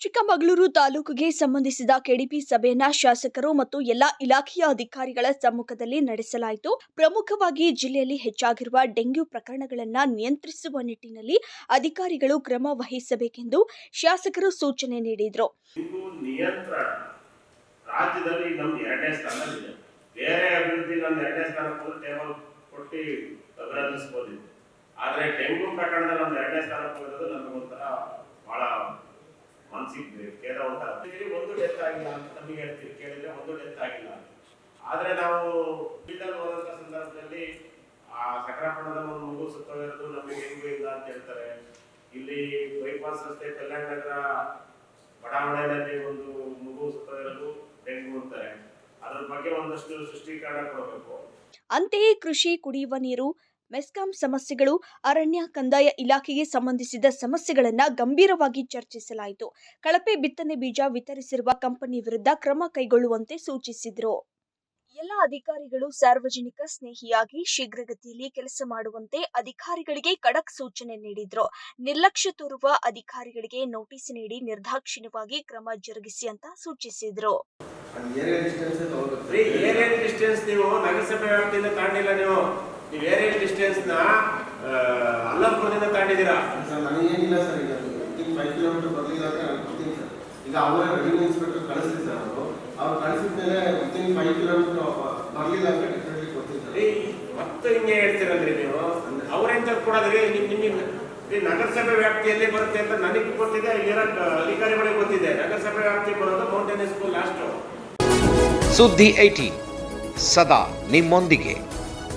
ಚಿಕ್ಕಮಗಳೂರು ತಾಲೂಕಿಗೆ ಸಂಬಂಧಿಸಿದ ಕೆಡಿಪಿ ಸಭೆಯನ್ನ ಶಾಸಕರು ಮತ್ತು ಎಲ್ಲಾ ಇಲಾಖೆಯ ಅಧಿಕಾರಿಗಳ ಸಮ್ಮುಖದಲ್ಲಿ ನಡೆಸಲಾಯಿತು. ಪ್ರಮುಖವಾಗಿ ಜಿಲ್ಲೆಯಲ್ಲಿ ಹೆಚ್ಚಾಗಿರುವ ಡೆಂಗ್ಯೂ ಪ್ರಕರಣಗಳನ್ನ ನಿಯಂತ್ರಿಸುವ ನಿಟ್ಟಿನಲ್ಲಿ ಅಧಿಕಾರಿಗಳು ಕ್ರಮ ವಹಿಸಬೇಕೆಂದು ಶಾಸಕರು ಸೂಚನೆ ನೀಡಿದರು. ಆದ್ರೆ ಡೆಂಗು ಪ್ರಕರಣದಲ್ಲಿ ಎರಡನೇ ಸ್ಥಾನಕ್ಕೆ ಮನಸ್ಸಿಗೆ ಏನೋ ಅಂತ. ಒಂದು ಡೆತ್ ಆಗಿಲ್ಲ ಅಂತ ನಮಗೆ ಹೇಳ್ತೀವಿ, ಕೇಳಿದ್ರೆ ಒಂದು ಡೆತ್ ಆಗಿಲ್ಲ. ಆದ್ರೆ ನಾವು ಫೀಲ್ಡಲ್ಲಿ ಹೋದಂತ ಸಂದರ್ಭದಲ್ಲಿ ಆ ಸಕರಾಪಣದ ಒಂದು ಮಗು ಸುತ್ತೋಗಿರೋದು ನಮಗೆ ಹೆಂಗು ಇಲ್ಲ ಅಂತ ಹೇಳ್ತಾರೆ. ಇಲ್ಲಿ ಬೈಪಾಸ್ ರಸ್ತೆ ಕಲ್ಯಾಣ ನಗರ ಬಡಾವಣೆಯಲ್ಲಿ ಒಂದು ಮಗು ಸುತ್ತೋಗಿರೋದು ಡೆಂಗು ಅಂತಾರೆ. ಅದ್ರ ಬಗ್ಗೆ ಒಂದಷ್ಟು ಸೃಷ್ಟೀಕರಣ ಕೊಡಬೇಕು. ಅಂತೆಯೇ ಕೃಷಿ ಕುಡಿಯುವ ನೀರು ಮೆಸ್ಕಾಂ ಸಮಸ್ಯೆಗಳು ಅರಣ್ಯ ಕಂದಾಯ ಇಲಾಖೆಗೆ ಸಂಬಂಧಿಸಿದ ಸಮಸ್ಯೆಗಳನ್ನು ಗಂಭೀರವಾಗಿ ಚರ್ಚಿಸಲಾಯಿತು. ಕಳಪೆ ಬಿತ್ತನೆ ಬೀಜ ವಿತರಿಸಿರುವ ಕಂಪನಿ ವಿರುದ್ಧ ಕ್ರಮ ಕೈಗೊಳ್ಳುವಂತೆ ಸೂಚಿಸಿದರು. ಎಲ್ಲ ಅಧಿಕಾರಿಗಳು ಸಾರ್ವಜನಿಕ ಸ್ನೇಹಿಯಾಗಿ ಶೀಘ್ರಗತಿಯಲ್ಲಿ ಕೆಲಸ ಮಾಡುವಂತೆ ಅಧಿಕಾರಿಗಳಿಗೆ ಖಡಕ್ ಸೂಚನೆ ನೀಡಿದ್ರು. ನಿರ್ಲಕ್ಷ್ಯ ತೋರುವ ಅಧಿಕಾರಿಗಳಿಗೆ ನೋಟಿಸ್ ನೀಡಿ ನಿರ್ದಾಕ್ಷಿಣ್ಯವಾಗಿ ಕ್ರಮ ಜರುಗಿಸಿ ಅಂತ ಸೂಚಿಸಿದ್ರು. ನೀವು. ನೀವು ಏರಿಯಲ್ ಡಿಸ್ಟೆನ್ಸ್ನ ಅಲ್ಲಂಪುರದಿಂದ ತಾಂಡಿದ್ದೀರಾ ಸರ್ ನನಗೇನಿಲ್ಲ ಸರ್ ಈಗ. ವಿತಿನ್ ಫೈವ್ ಕಿಲೋಮೀಟರ್ ಬರಲಿಲ್ಲ ಅಂದರೆ ನಾನು ಕೊಡ್ತೀನಿ ಸರ್. ಈಗ ಅವರ ರೆವಿನ್ಯೂ ಇನ್ಸ್ಪೆಕ್ಟರ್ ಕಳಿಸ್ತೀನಿ ಸರ್ ಅವರು. ಅವ್ರು ಕಳಿಸಿದ ಮೇಲೆ ವಿತಿನ್ ಫೈವ್ ಕಿಲೋಮೀಟರ್ ಬರಲಿಲ್ಲ ಅಂತ ಡೆಫಿನೆಟ್ಲಿ ಕೊಡ್ತೀನಿ ಸರ್. ಮತ್ತೆ ಹಿಂಗೆ ಹೇಳ್ತೀರಲ್ರಿ ನೀವು? ಅವ್ರೆಂತ ಕೊಡೋದ್ರಿ? ನಿಮ್ಮ ನಿಮ್ಮ ನಗರಸಭೆ ವ್ಯಾಪ್ತಿಯಲ್ಲಿ ಬರುತ್ತೆ ಅಂತ ನನಗೆ ಗೊತ್ತಿದೆ. ಇಲ್ಲಿರೋ ಅಧಿಕಾರಿಗಳಿಗೆ ಗೊತ್ತಿದೆ. ನಗರಸಭೆ ವ್ಯಾಪ್ತಿ ಬರೋದು ಮೌಂಟೇನ್ ಸ್ಕೂಲ್ ಲಾಸ್ಟು ಸುದ್ದಿ ಐಟಿ ಸದಾ ನಿಮ್ಮೊಂದಿಗೆ.